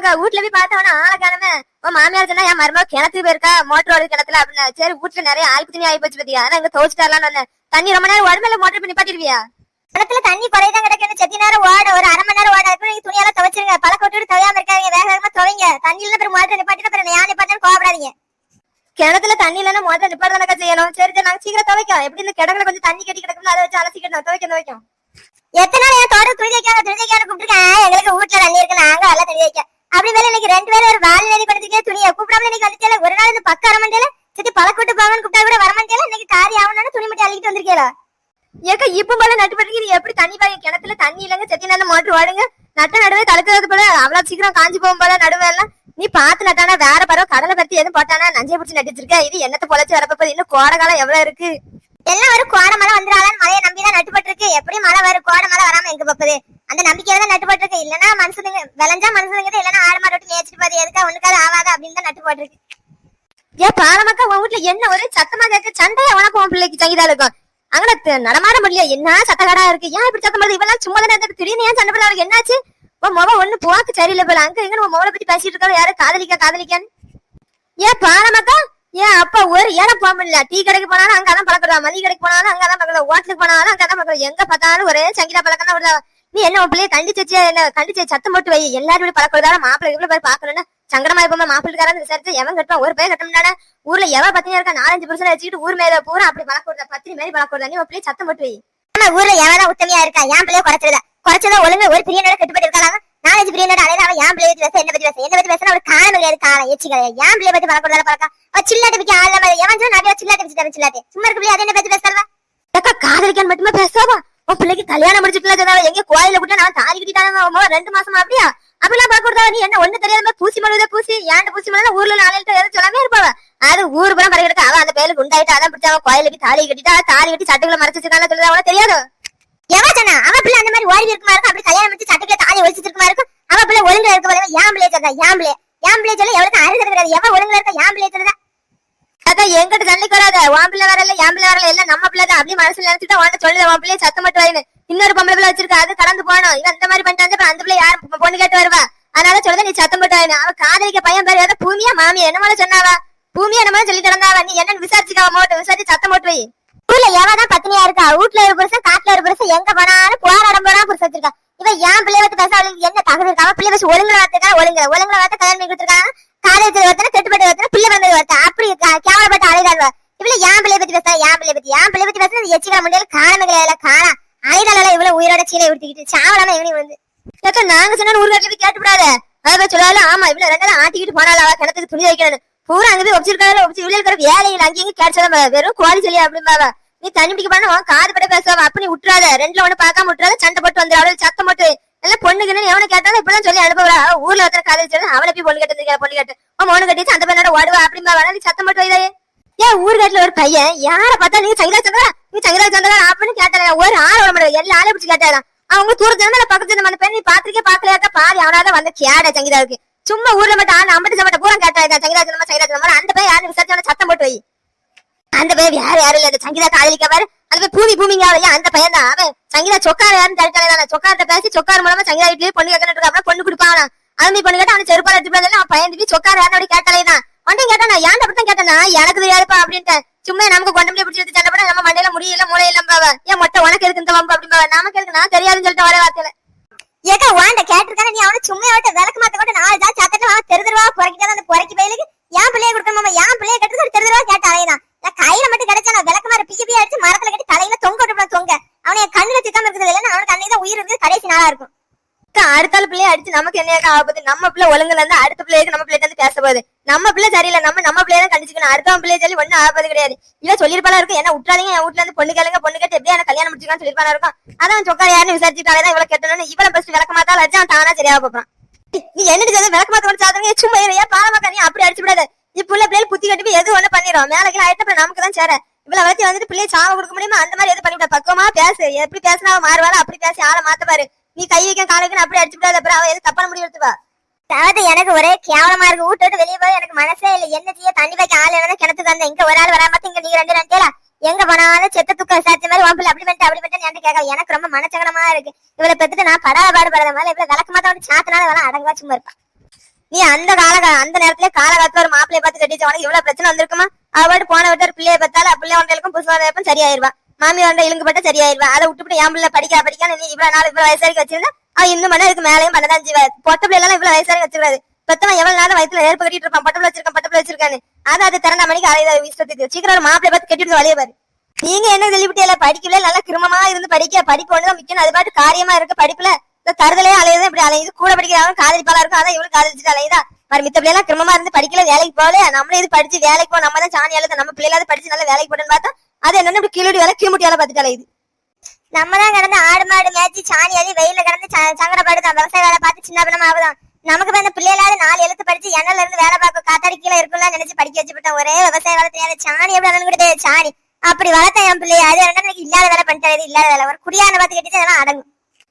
பாலமக்கா வீட்டுல போய் பார்த்தவன ஆளை உன் மாமியார் சொன்னா என் மருமக கிணத்துக்கு போயிருக்கா? மோட்டர் ஓடுது கிணத்துல அப்படின்னா. சரி வீட்டுல நிறைய ஆழ்ப்பு தண்ணி ஆகி போச்சு பத்தியா? அதான் இங்க துவச்சிட்டாரலான்னு வந்தேன். தண்ணி ரொம்ப நேரம் உடம்புல மோட்டர் பண்ணி பாட்டிருவியா கிணத்துல தண்ணி குறையதான் கிடக்கு. செத்தி நேரம் ஓட ஒரு அரை மணி நேரம் ஓட அதுக்கு நீங்க துணியெல்லாம் துவைச்சிருங்க. பல கொட்டு துவையாம இருக்காங்க வேக வேகமா துவைங்க. தண்ணி இல்ல மோட்டர் நிப்பாட்டிட்டு அப்புறம் யானை பார்த்து கோபடாதீங்க கிணத்துல தண்ணி இல்லைன்னா மோட்டர் நிப்பாடுதானக்கா செய்யணும்? சரி சரி நாங்க சீக்கிரம் துவைக்கும். எப்படி இந்த கிடக்குல கொஞ்சம் தண்ணி கட்டி கிடக்கும்ல அதை வச்சு அலசிக்கிட்டோம் துவைக்க துவைக்கும் எத்தனை நாள் என் தோட துணி தைக்காத துணி தைக்காத கூப்பிட்டுருக்கேன். எங்களுக்கு வீட்டுல தண்ணி இருக்கு நாங்க எல்லாம் தண்ணி தைக்க அப்படி வேலை இன்னைக்கு ரெண்டு பேரும் ஒரு வாலி நதி துணியை கூப்பிடாம இன்னைக்கு வந்துட்டே ஒரு நாள் இந்த பக்கம் வரமாட்டேல சரி பழக்கூட்டு போங்கன்னு கூப்பிட்டா கூட வர வரமாட்டேல இன்னைக்கு காரி ஆகணும்னு துணி மட்டும் அள்ளிட்டு வந்திருக்கீங்களா ஏக்கா இப்ப போல நட்டு பட்டு நீ எப்படி தண்ணி பாய் கிணத்துல தண்ணி இல்லைங்க செத்தி நேரம் மோட்டர் ஓடுங்க நட்ட நடுவே தடுக்கிறது போல அவ்வளவு சீக்கிரம் காஞ்சி போகும் போல நடுவே எல்லாம். நீ பாத்து நட்டானா வேற பரவ கடலை பத்தி எதுவும் போட்டானா? நஞ்சை பிடிச்சி நட்டுச்சிருக்க இது என்னத்த பொழைச்சு வரப்ப இன்னும் கோடை காலம் எவ்வளவு இருக்கு? எல்லாம் ஒரு கோடை மழை வந்துடாதான்னு மழையை நம்பி தான் நட்டுப்பட்டு இருக்கு எப்படி மழை வரும் கோடை மழை வராம எங்க போகுது? அந்த நம்பிக்கையில தான் நட்டுப்பட்டு இருக்கு இல்லன்னா மனுஷனுங்க விளைஞ்சா மனுஷனுங்க இல்லன்னா ஆடு மாடு விட்டு மேய்ச்சிட்டு பாதி எதுக்கா ஒண்ணுக்காது ஆகாது அப்படின்னு தான் நட்டு போட்டுருக்கு ஏன் பாலமக்கா உன் வீட்டுல என்ன ஒரே சத்தமா கேட்க சண்டையா உனக்கு உன் பிள்ளைக்கு சங்கிதா இருக்கும் அங்கன நடமாட முடியல என்ன சத்தகாடா இருக்கு? ஏன் இப்படி சத்தம் வருது? இவெல்லாம் சும்மா தானே இருக்கு திடீர்னு ஏன் சண்டை போடுறாங்க? என்னாச்சு? உன் முகம் ஒண்ணு போக்கு சரியில்லை போல. அங்க எங்க உன் முகலை பத்தி பேசிட்டு இருக்கா யாரும் காதலிக்கா காதலிக்கான்னு? ஏன் பாலமக்கா ஏன் அப்பா ஒரு ஏழை போக முடியல? டீ கடைக்கு போனாலும் அங்கதான் பழக்கிறா மளிகை கடைக்கு போனாலும் அங்கதான் பழக்கிறா ஹோட்டலுக்கு போனாலும் அங்கதான் பழக்கிறா எங்க பார்த்தாலும் ஒரே சங்கீதா பழக்கம் தான் நீ என்ன உன் பிள்ளைய கண்டிச்சு வச்சு என்ன கண்டிச்சு சத்தம் போட்டு வை. எல்லாரும் பழக்கிறதால மாப்பிள்ளை இவ்வளவு பேர் பாக்கணும்னா சங்கடமா இப்ப மாப்பிள்ளைக்காரன் விசாரிச்சு எவன் கட்டுவான்? ஒரு பேர் கட்டணும்னா ஊர்ல எவன் பத்தினி இருக்கா? நாலஞ்சு புருஷன் வச்சுக்கிட்டு ஊர் மேல பூரா அப்படி பழக்கூடாத? பத்தினி மாதிரி பழக்கூடாது? நீ உன் பிள்ளைய சத்தம் போட்டு வை. ஆனா ஊர்ல எவன் உத்தமையா இருக்கா? என் பிள்ளைய குறைச்சதா குறைச்சதா ஒழுங்கு ஒரு பிரியனோட கட்டுப்பட்டு இருக்காங்க நாலஞ்சு பிரியனோட அலையில அவன் என் பிள்ளைய பத்தி பேச என்ன பத்தி பேச என்ன பத்தி பேசினா அவளுக்கு காரணம் கிடையாது காலம். எச்சிக்கல என் பிள்ளைய பத்தி பழக்கூடாத பழக்கா? அவன் சில்லாட்டு பிக்க ஆள் மாதிரி எவன் சொன்னா நிறைய சில்லாட்டு பிச்சு சில்லாட்டு. சும்மா இருக்க பிள்ளை அதை என்ன பத்தி பேசுறதா காதலிக்கான் மட்டுமே பேசாவா உன் பிள்ளைக்கு கல்யாணம் முடிச்சுட்டு எங்க கோயில விட்டு நான் தாலி கட்டிட்டாங்க ரெண்டு மாசமா அப்படியா? அப்படிலாம் பார்க்க நீ? என்ன ஒண்ணு தெரியாத பூசி மழுவத பூசி ஏன்ட பூசி மழுவ ஊர்ல நாளைக்கு எதாவது சொல்லாமே இருப்பாவ? அது ஊர் புறம் பறக்கிட்டு அவன் அந்த பேருக்கு உண்டாயிட்டு அதான் பிடிச்சா அவன் கோயிலுக்கு தாலி கட்டிட்டா தாலி கட்டி சட்டுகளை மறைச்சு வச்சிருக்கான்னு சொல்லுது அவனுக்கு தெரியாது? எவன் சொன்னா? அவன் பிள்ளை அந்த மாதிரி ஓடி இருக்குமா இருக்கும்? அப்படி கல்யாணம் முடிச்சு சட்டுக்குள்ள தாலி ஒழிச்சிட்டு இருக்குமா இருக்கும்? அவன் பிள்ளை ஒழுங்கா இருக்க போல ஏன் பிள்ளைய சொல்றா? ஏன் பிள்ளை? ஏன் பிள்ளை சொல்ல எவ்வளவு அழுது கிடையாது எவன் ஒழுங்கா இருக்க? ஏன் பிள்ளைய சொல்றா அதான் எங்கிட்ட சண்டைக்கு வராத உன் பிள்ளை வரல என் பிள்ளை வரல எல்லாம் நம்ம பிள்ளை தான் அப்படி மனசுல நினைச்சுட்டு உன்கிட்ட சொல்லுது உன் பிள்ளைய சத்தம் மட்டும் வாயின்னு இன்னொரு பொம்பளை பிள்ளை வச்சிருக்கா அது கடந்து போனோம் இவன் இந்த மாதிரி பண்ணிட்டு வந்து அந்த பிள்ளை யார் பொண்ணு கேட்டு வருவா? அதனால சொல்லுது நீ சத்தம் மட்டும் வாயின்னு அவன் காதலிக்க பையன் பேர் ஏதோ பூமியா மாமியா என்னமால சொன்னாவா? பூமியா என்னமால சொல்லி கிடந்தாவா? நீ என்னன்னு விசாரிச்சுக்காவ மோட்டு விசாரிச்சு சத்தம் போட்டு வை. ஊர்ல எவதான் பத்தினியா இருக்கா? வீட்டுல ஒரு புருஷன் காட்டுல ஒரு புருஷன் எங்க போனாலும் போராடம் போனா புருஷன் வச்சிருக்கா. இவன் என் பிள்ளைய பத்தி பேச என்ன தகுதி இருக்கா? பிள்ளைய பிள்ளை வச்சு ஒழுங்குல வார்த்தைக்கா ஒழுங்குல ஒழுங்குல வார்த்தை கல்யாணம் பண்ணி கொடுத்துருக்காங்க காலேஜ் ஒருத்தன கெட்டுப்பட்டு ஒருத்தன பிள்ளை வந்தது ஒருத்தன். அப்படி கா- கேவலப்பட்டு அலைதாள்வா? இவ்வளவு ஏன் பிள்ளைய பத்தி பேச ஏன் பிள்ளைய பத்தி? ஏன் பிள்ளைய பத்தி பேசுறது எச்சிக்கிற முடியல காரணமே கிடையாது காணா. அலைதாள இவ்வளவு உயிரோட சீலை உடுத்திக்கிட்டு சாவலாம இவனி வந்து. நாங்க சொன்னா ஒரு போய் கேட்டு விடாத அதான் சொல்லாலும் ஆமா இவ்வளவு ரெண்டாவது ஆட்டிக்கிட்டு போனாலும் அவ கிணத்துக்கு துணி வைக்கணும் பூரா அங்க போய் ஒப்பிச்சிருக்காரு ஒப்பிச்சு இவ்வளவு இருக்கிற வேலையில் அங்கேயும் கேட்டு வெறும் கோழி சொல்லி அப்படிம்பாவ. நீ தண்ணி பிடிக்க பண்ண காது பட பேசுவா அப்படி விட்டுறாத ரெண்டுல ஒண்ணு பார்க்காம விட்டுறாத சண்டை போட்டு வந்து சத்தம் போட்டு எல்லாம் பொண்ணுக்குன்னு எவனை கேட்டாலும் இப்பதான் சொல்லி அனுப்புவா. ஊர்ல ஒருத்தர் காலேஜ் சொல்லி அவனை போய் பொண்ணு கட்டு பொண்ணு கட்டு. அவன் மோனு கட்டிச்சு அந்த பையனோட ஓடுவா அப்படிம்பா நீ சத்தம் போட்டு வைதாயே ஏன் ஊர்காட்டுல ஒரு பையன் யார பார்த்தா நீங்க சங்கரா சந்திரா நீ சங்கரா சந்திரா அப்படின்னு கேட்டாங்க ஒரு ஆள் விட மாட்டாங்க எல்லா ஆளையும் பிடிச்சி கேட்டாங்க அவங்க தூரத்துல இருந்து பக்கத்துல இருந்து அந்த பெண் நீ பாத்திருக்கே பாக்கலையாக்கா பாதி அவனால வந்து கேட சங்கீதாவுக்கு சும்மா ஊர்ல மட்டும் ஆள் அம்பட்டு சம்பட்ட பூரா கேட்டாங்க சங்கீதா சந்திரமா சங்கீதா சந்திரமா அந்த பையன் யாரும் விசாரிச்சு சத்தம் போட்டு வை. அந்த பையன் யாரு யாரும் இல்ல. அந்த சங்கீதா காதலிக்கவர் அந்த பையன் பூமி பூமிங்க இல்லையா அந்த பையன் தான். அவன் சங்கீதா சொக்கார யாருன்னு தடுத்தானே சொக்கார்த்த பேசி சொக்கார் மூலமா சங்கீதா வீட்லயே பொண்ணு கேட்கணும் அப்புறம் பொண்ணு கொடுப்பான் அது பொண்ணு கேட்டா அவன் செருப்பால எடுத்து அவன் பையன் போய் சொக்கார யாரும் அப்படி கேட்டாலே தான். ஒன்றையும் கேட்டானா ஏன் அப்படி கேட்டானா? எனக்கு தெரியாதுப்பா அப்படின்ட்டு. சும்மா நமக்கு கொண்டு போய் பிடிச்சி எடுத்து சண்டை நம்ம மண்டையில முடியல மூளையில பாவ ஏன் மொட்டை உனக்கு இருக்கு இந்த வம்பு அப்படிம்பா நமக்கு இருக்கு நான் தெரியாதுன்னு சொல்லிட்டு வர வார்த்தையில. ஏக்கா வாண்ட கேட்டிருக்கானே நீ அவனை சும்மா விட்டு விளக்கு மாத்த கூட நாலு ஜா சத்தட்டு அவன் தெரு தெருவா புறக்கிட்டு அந்த புறக்கி பயிலுக்கு? என் பிள்ளைய கொடுக்கணும் என் பிள்ளைய கட்டுறது ஒரு தெரு தெருவா கேட்ட கையில மட்டும் கிடைச்சா நான் விளக்கு மாதிரி பிய பிய அடிச்சு மரத்துல கட்டி தலையில தொங்க விட்டு தொங்க. அவனை என் கண்ணுல சிக்காம இருக்கிறது இல்லைன்னா அவனுக்கு அன்னைக்கு தான் உயிர் இருக்குது கடைசி நாளா இருக்கும். அக்கா, அடுத்த பிள்ளைய அடிச்சு நமக்கு என்ன ஆகுது நம்ம பிள்ளை ஒழுங்குல இருந்து அடுத்த பிள்ளைக்கு நம்ம பிள்ளைகிட்ட இருந்து பேச போகுது. நம்ம பிள்ளை சரியில்லை நம்ம நம்ம பிள்ளைய தான் கண்டிச்சுக்கணும். அடுத்தவன் பிள்ளைய சொல்லி ஒண்ணும் ஆகாது கிடையாது. இல்ல சொல்லிருப்பாளா இருக்கும். என்ன விட்டாதீங்க என் வீட்டுல இருந்து பொண்ணு கேளுங்க பொண்ணு கேட்டு எப்படியா கல்யாணம் முடிச்சுக்கான்னு சொல்லிருப்பாளா இருக்கும். அதான் சொக்கார யாருன்னு விசாரிச்சுட்டாலே தான் இவ்வளவு கெட்டணும்னு. இவ்வளவு பஸ்ட் விளக்க மாத்தாலும் அடிச்சு அவன் தானா சரியாக போறான். நீ என்ன விளக்க மாத்த கூட சாதனை சும்மா ஏன் பாலமாக்கா நீ அப்படி அடிச்சு விடாத. இப்ப உள்ள பிள்ளைகள் புத்தி கட்டி எது ஒண்ணு பண்ணிடும் மேலே கீழே ஆயிட்டு நமக்கு தான் சேர. இவ்வளவு வளர்த்தி வந்துட்டு பிள்ளைய சாவ கொடுக்க முடியுமா? அந்த மாதிரி எது பண்ணிவிட? பக்குவமா பேசு. எப்படி பேசினா அவ அப்படி பேசி ஆளை மாத்தப்பாரு நீ கை வைக்க கால அப்படி அடிச்சு விடாத. அப்புறம் அவ எது தப்பான முடிவு எடுத்துவா அதாவது எனக்கு ஒரே கேவலமா இருக்கு. வீட்டு விட்டு வெளியே போய் எனக்கு மனசே இல்ல. என்ன செய்ய? தண்ணி வைக்க ஆள் என்ன கிணத்துக்கு வந்தேன். இங்க ஒரு ஆள் வராம இங்க நீங்க ரெண்டு ரெண்டு எங்க போனாலும் செத்த துக்க விசாரிச்ச மாதிரி வாம்பில் அப்படி பண்ணிட்டு அப்படி பண்ணிட்டு என்கிட்ட கேட்கல எனக்கு ரொம்ப மனச்சங்கடமா இருக்கு. இவளை பெத்துட்டு நான் படாத பாடுபடாத மாதிரி இவ்வளவு விளக்கமா தான் சாத்தினால வேணா அடங்கா சும்மா இருப்பா. நீ அந்த கால அந்த நேரத்துல காலகாலத்துல ஒரு மாப்பிளைய பார்த்து கட்டிச்சு உனக்கு இவ்வளவு பிரச்சனை வந்திருக்குமா? அவட்டு போன விட்டு ஒரு பிள்ளைய பார்த்தால பிள்ளை வந்தவங்களுக்கும் புதுசு வந்தவங்களுக்கும் சரியாயிருவா. மாமி வந்த இழுங்கு பட்ட சரியாயிருவா. அதை விட்டுவிட்டு என் பிள்ளை படிக்க படிக்க நீ இவ்வளவு நாள் இவ்வளவு வயசு வரைக்கும் வச்சிருந்தா அவன் இன்னும் மணி அதுக்கு மேலேயும் பண்ணதான் செய்வா. பொட்ட பிள்ளை எல்லாம் இவ்வளவு வயசு வரைக்கும் வச்சிருக்காது. பெத்தவன் எவ்வளவு நாள் வயசுல நெருப்பு கட்டிட்டு இருப்பான். பட்டப்புல வச்சிருக்கான் பட்டப்புல வச்சிருக்கான்னு. அதை அது திறந்த மணிக்கு அலையுத இஷ்டத்துக்கு. சீக்கிரம் ஒரு மாப்பிள்ளை பார்த்து கட்டிட்டு வழியே பாரு. நீங்க என்ன சொல்லிவிட்டியல படிக்கல நல்லா கிருமமா இருந்து படிக்க படிப்பு ஒண்ணுதான் முக்கியம் அது பாட்டு காரியமா இருக்கு படிப்புல. இந்த தருதலே அலையுது இப்படி அலையுது கூட படிக்கிறவங்க காதலிப்பாளா இருக்கும் அதான் இவளுக்கு காதலிச்சுட்டு அலையுதா? மறு மித்த பிள்ளைலாம் கிரமமா இருந்து படிக்கல வேலைக்கு போகல நம்மளே இது படிச்சு வேலைக்கு போ நம்ம தான் சாணி அழுத நம்ம பிள்ளைகளாவது படிச்சு நல்லா வேலைக்கு போட்டுன்னு பார்த்தா அது என்னன்னு இப்படி கீழடி வேலை கீமுட்டி வேலை பார்த்துட்டு அலையுது. நம்ம தான் கிடந்து ஆடு மாடு மேய்ச்சி சாணி அழி வெயில கிடந்து சங்கடப்பாடு சங்கடப்படுதான் விவசாய வேலை பார்த்து சின்ன பின்னமா ஆகுதான். நமக்கு வந்து பிள்ளைகளாவது நாலு எழுத்து படிச்சு எண்ணல இருந்து வேலை பார்க்க காத்தாடி கீழே இருக்கும்லாம் நினைச்சு படிக்க வச்சு ஒரே விவசாய வேலை தெரியாத சாணி எப்படி அண்ணன் கூட சாணி. அப்படி வளர்த்த என் பிள்ளைய. அது ரெண்டு இல்லாத வேலை பண்ணிட்டு இல்லாத வேலை. ஒரு குடியான பார்த்து கட்டிட்டு அதெல்லாம் அடங்கும்.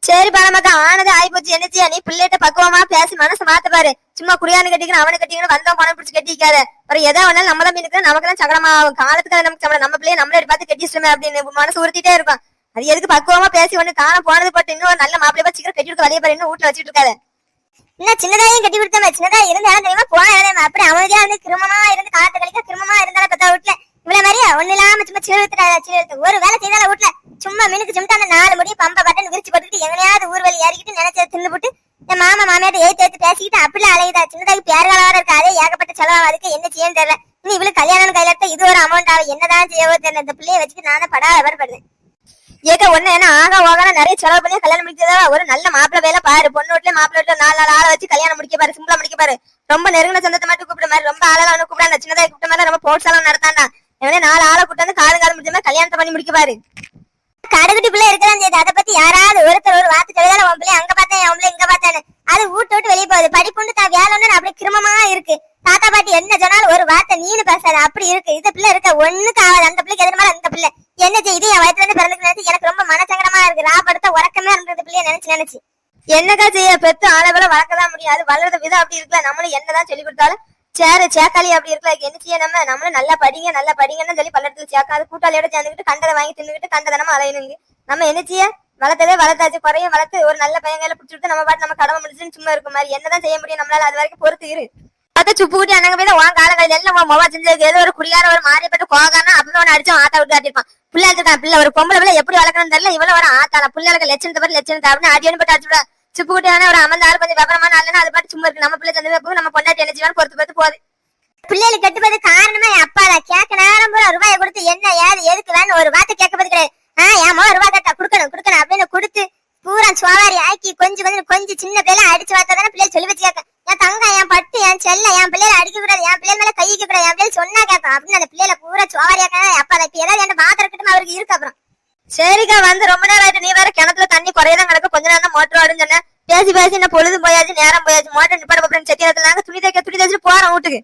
சரி பணமாக்கா ஆனது ஆகி போச்சு என்னச்சியா நீ பிள்ளைகிட்ட பக்குவமா பேசி மனசு மாத்த பாரு. சும்மா குடியானு கட்டிக்கணும் அவனு கட்டிக்கணும் வந்தோம் பணம் பிடிச்சி கட்டிக்காத. அப்புறம் எதா வேணாலும் நம்மள மீனுக்கு நமக்கு தான் சகடமா ஆகும். காலத்துக்கு நமக்கு சம்பளம் நம்ம பிள்ளைய நம்மளே பார்த்து கட்டிச்சுமே அப்படின்னு மனசு உறுத்திட்டே இருக்கும். அது எதுக்கு பக்குவமா பேசி ஒண்ணு காண போனது பட்டு இன்னும் நல்ல மாப்பிள்ளை பார்த்து சீக்கிரம் கட்டி கொடுக்க வழியே பாரு இன்னும் வீட்டுல வச்சுட்டு இருக்காது. இன்னும் சின்னதாயும் கட்டி கொடுத்தோம் சின்னதா இருந்தாலும் தெரியுமா? போன இடம் அப்படி அமைதியா வந்து கிருமமா இருந்து காலத்து கழிக்க கிருமமா இருந்தாலும் பார்த்தா வீட்டுல. இவ்வளவு மாதிரியா? ஒண்ணு இல்லாம சும்மா சிறுத்து சிறுத்து ஒரு வேலை செய்தால வீட்டுல சும்மா மினுக்கு சும்மா அந்த நாலு முடி பம்ப பட்டன் விரிச்சு போட்டுக்கிட்டு எங்கனையாவது ஊர்வலி ஏறிக்கிட்டு நினைச்சது தின்னு போட்டு என் மாமா மாமியாட்ட ஏத்து ஏத்து பேசிக்கிட்டு அப்படிலாம் அலையுதா? சின்னதாக பேர்களா வேற இருக்கு ஏகப்பட்ட செலவாக அதுக்கு என்ன செய்யன்னு தெரியல. இன்னும் இவளுக்கு கல்யாணம் கையில எடுத்தா இது ஒரு அமௌண்ட் ஆகும் என்னதான் செய்யவோ தெரியல. இந்த பிள்ளைய வச்சுட்டு நானே படா வரப்படுறேன் ஏக்க ஒண்ணு ஏன்னா ஆக ஓகான நிறைய செலவு பண்ணி கல்யாணம் முடிக்கிறதா? ஒரு நல்ல மாப்பிள்ள வேலை பாரு. பொண்ணு வீட்டுல மாப்பிள்ள வீட்டுல நாலு நாலு ஆளை வச்சு கல்யாணம் முடிக்க பாரு. சிம்பிளா முடிக்க பாரு. ரொம்ப நெருங்கின சொந்தத்தை மட்டும் கூப்பிட மாதிரி ரொம்ப ஆளெல்லாம் அவனு கூப்பிடாங்க சின்னதாக கூப்பிட்ட மாதிரி ரொம்ப போட்ஸாலாம் நடத்தாண்டா. எவனே நாலு ஆளை கூட்டு வந்து காலம் காது முடிச்ச மாதிரி கல்யாணத்தை பண்ணி முடிக்க பாரு. கடுகுட்டி பிள்ளை இருக்கலாம் செய்யுது அதை பத்தி யாராவது ஒருத்தர் ஒரு வார்த்தை சொல்லுதால உன் பிள்ளை அங்க பார்த்தேன் உன் பிள்ளை இங்க பார்த்தேன்னு அது ஊட்டு விட்டு வெளியே போகுது. படிப்புண்டு தான் வேலை ஒன்று அப்படி கிருமமா இருக்கு. தாத்தா பாட்டி என்ன சொன்னாலும் ஒரு வார்த்தை நீனு பேசாத. அப்படி இருக்கு. இந்த பிள்ளை இருக்க ஒண்ணுக்கு ஆகாது. அந்த பிள்ளைக்கு எதிர்மால அந்த பிள்ளை? என்ன செய்யுது என் வயசுல இருந்து பிறந்துக்கு நினைச்சு எனக்கு ரொம்ப மனசங்கடமா இருக்கு. ரா படுத்த உறக்கமே இருந்தது பிள்ளைய நினைச்சு நினைச்சு. என்னக்கா செய்ய? பெத்து ஆளவேல வளர்க்கதான் முடியாது வளர்ற விதம் அப்படி இருக்குல்ல. நம்மளும் என்னதான் சொல்லி கொடுத்தாலும் சேரு சேக்காளி அப்படி இருக்கல என்ன செய்ய நம்ம நம்மளும் நல்லா படிங்க நல்லா படிங்கன்னு சொல்லி பள்ளத்துல சேர்க்காது கூட்டாளியோட சேர்ந்துக்கிட்டு கண்டதை வாங்கி தின்னுக்கிட்டு கண்டதனமா அலையணுங்க. நம்ம என்ன செய்ய வளர்த்ததே வளர்த்தாச்சு குறையும் வளர்த்து ஒரு நல்ல பையங்களை பிடிச்சிட்டு நம்ம பாட்டு நம்ம கடமை முடிச்சுன்னு சும்மா இருக்கும் மாதிரி. என்னதான் செய்ய முடியும் நம்மளால அது வரைக்கும் பொறுத்து இரு. பார்த்தா சுப்பு குட்டி அண்ணங்க போய் உன் காலங்களில் எல்லாம் உன் மொபைல் செஞ்சதுக்கு ஏதோ ஒரு குடியார ஒரு மாறிப்பட்டு கோகானா அப்படின்னு ஒன்று அடிச்சு ஆத்தா விட்டு ஆட்டிருப்பான் பிள்ளை எடுத்துருக்கான் பிள்ளை ஒரு பொம்பளை பிள்ளை எப்படி வளர்க்கணும்னு தெரியல இவ்வளவு ஒரு ஆத்தால பிள்ளைகளுக்கு லட்சணத்தை பத்தி லட்சணத்தை அப்படின்னு அடியனு போட்டு அடிச்சுடா சுப்பு குட்டி ஒரு அமர்ந்த ஆள் கொஞ்சம் விவரமான ஆளுன்னா அது பாட்டு சும்மா இருக்கு. நம்ம பிள்ளை சந்தை வைப்போம் நம்ம பொண்டாட்டி என்ன செய்வான்னு பொறுத்து பொறுத்து போகுது. பிள்ளைகளுக்கு கட்டுப்பது காரணமா என் அப்பா தான். கேட்க நேரம் பூரா ரூபாயை கொடுத்து என்ன ஏது எதுக்கு வேணும் ஒரு வார்த்தை கேட்கறது கிடையாது. ஆஹ் ஏமா மகன் ரூபாய் கட்டா கொடுக்கணும் கொடுக்கணும் அப்படின்னு கொடுத்து பூரா சுவாரி ஆக்கி கொஞ்சம் வந்து கொஞ்சம் சின்ன பிள்ளை அடிச்சு பார்த்தா தானே பிள்ளைகள் சொல்லி வச்சு கேட்க. என் தங்கம் என் பட்டு என் செல்ல என் பிள்ளைகளை அடிக்க கூடாது. என் பிள்ளை மேல கைக்க கூடாது. என் பிள்ளை சொன்னா கேட்கும் அப்படின்னு அந்த பிள்ளைகளை பூரா சுவாரி ஆக்கா அப்பா தான். இப்ப ஏதாவது என்ன பாத்திரம் இருக்கட்டும் அவருக்கு இருக்கு அப்புறம். சரிக்கா வந்து ரொம்ப நேரம் ஆயிட்டு நீ வேற கிணத்துல தண்ணி குறையதான் கிடக்கு. கொஞ்ச நேரம் மோட்டர் ஆடுன்னு சொன்னேன் பேசி பேசி என்ன பொழுது போயாச்சு நேரம் போயாச்சு. மோட்டர் நிப்பாட போறேன் செட்டியாத்துல நாங்க துணி தைக்க துணி தைச்சிட்டு போறோம் வீட்டுக்கு.